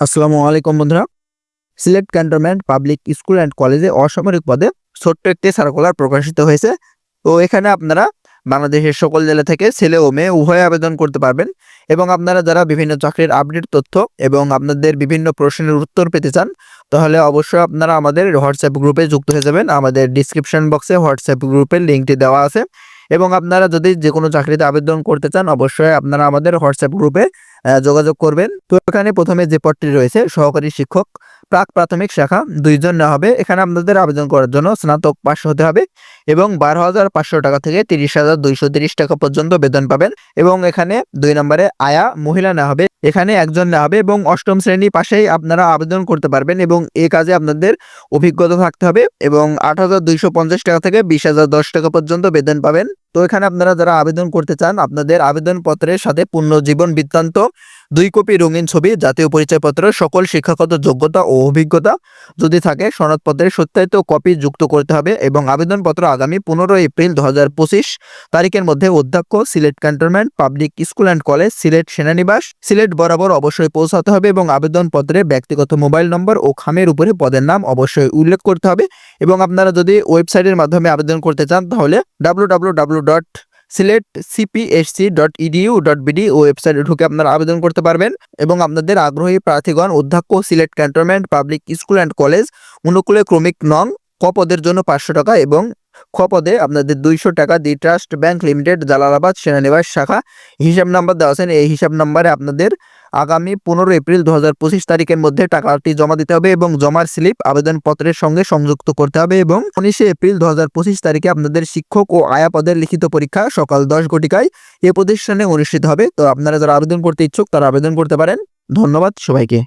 আসসালামু আলাইকুম বন্ধুরা। Sylhet cantonment public school and কলেজে অসামরিক পদে ছোট্ট একটি সার্কুলার প্রকাশিত হয়েছে। তো এখানে আপনারা বাংলাদেশের সকল জেলা থেকে ছেলে ও মেয়ে উভয় আবেদন করতে পারবেন এবং আপনারা যারা বিভিন্ন চাকরির আপডেট তথ্য এবং আপনাদের বিভিন্ন প্রশ্নের উত্তর পেতে চান, তাহলে অবশ্যই আপনারা আমাদের হোয়াটসঅ্যাপ গ্রুপে যুক্ত হয়ে যাবেন। আমাদের ডিসক্রিপশন বক্সে হোয়াটসঅ্যাপ গ্রুপের লিঙ্কটি দেওয়া আছে। এবং আপনারা যদি যে কোনো চাকরিতে আবেদন করতে চান, অবশ্যই আপনারা আমাদের হোয়াটসঅ্যাপ গ্রুপে যোগাযোগ করবেন। তো এখানে প্রথমে যে পদটি রয়েছে, সহকারী শিক্ষক, প্রাক প্রাথমিক শাখা দুইজন নেওয়া হবে। এখানে আপনাদের আবেদন করার জন্য স্নাতক পাশ হতে হবে এবং বারো হাজার পাঁচশো টাকা থেকে তিরিশ হাজার দুইশো তিরিশ টাকা পর্যন্ত বেতন পাবেন এবং এখানে দুই নম্বরে আয়া, মহিলা নেওয়া হবে। এখানে একজন নেওয়া হবে এবং অষ্টম শ্রেণি পাশেই আপনারা আবেদন করতে পারবেন এবং এ কাজে আপনাদের অভিজ্ঞতা থাকতে হবে এবং আট হাজার দুইশো পঞ্চাশ টাকা থেকে বিশ হাজার দশ টাকা পর্যন্ত বেতন পাবেন। তো এখানে আপনারা যারা আবেদন করতে চান, আপনাদের আবেদনপত্রের সাথে পূর্ণ জীবন বৃত্তান্ত, দুই কপি রঙিন ছবি, জাতীয় পরিচয়পত্র, সকল শিক্ষাগত যোগ্যতা ও অভিজ্ঞতা যদি থাকে, সনদপত্রের সত্যায়িত কপি যুক্ত করতে হবে এবং আবেদনপত্র আগামী পনেরো এপ্রিল দু হাজার পঁচিশ তারিখের মধ্যে অধ্যক্ষ, Sylhet cantonment, public school and college, Sylhet সেনানিবাস, Sylhet বরাবর অবশ্যই পৌঁছাতে হবে এবং আবেদনপত্রে ব্যক্তিগত মোবাইল নম্বর ও খামের উপরে পদের নাম অবশ্যই উল্লেখ করতে হবে এবং আপনারা যদি ওয়েবসাইটের মাধ্যমে আবেদন করতে চান, তাহলে W W dot Sylhet CPSC dot EDU dot BD ওয়েবসাইটে ঢুকে আপনারা আবেদন করতে পারবেন এবং আপনাদের আগ্রহী প্রার্থীগণ, অধ্যক্ষ, Sylhet cantonment, public school and college, অনুকূলে ক্রমিক নং, ক পদের জন্য পাঁচশো টাকা এবং খ পদে আপনাদের দুইশো টাকা the trust bank limited, Jalalabad, সেনানিবাস শাখা, হিসাব নাম্বার দেওয়া আছেন এই হিসাব নাম্বারে আপনাদের আগামী পনেরো এপ্রিল দু হাজার পঁচিশ তারিখের মধ্যে টাকাটি জমা দিতে হবে এবং জমার স্লিপ আবেদনপত্রের সঙ্গে সংযুক্ত করতে হবে এবং উনিশে এপ্রিল দু হাজার পঁচিশ তারিখে আপনাদের শিক্ষক ও আয়া পদের লিখিত পরীক্ষা সকাল দশ ঘটিকায় এ প্রতিষ্ঠানে অনুষ্ঠিত হবে। তো আপনারা যারা আবেদন করতে ইচ্ছুক তারা আবেদন করতে পারেন। ধন্যবাদ সবাইকে।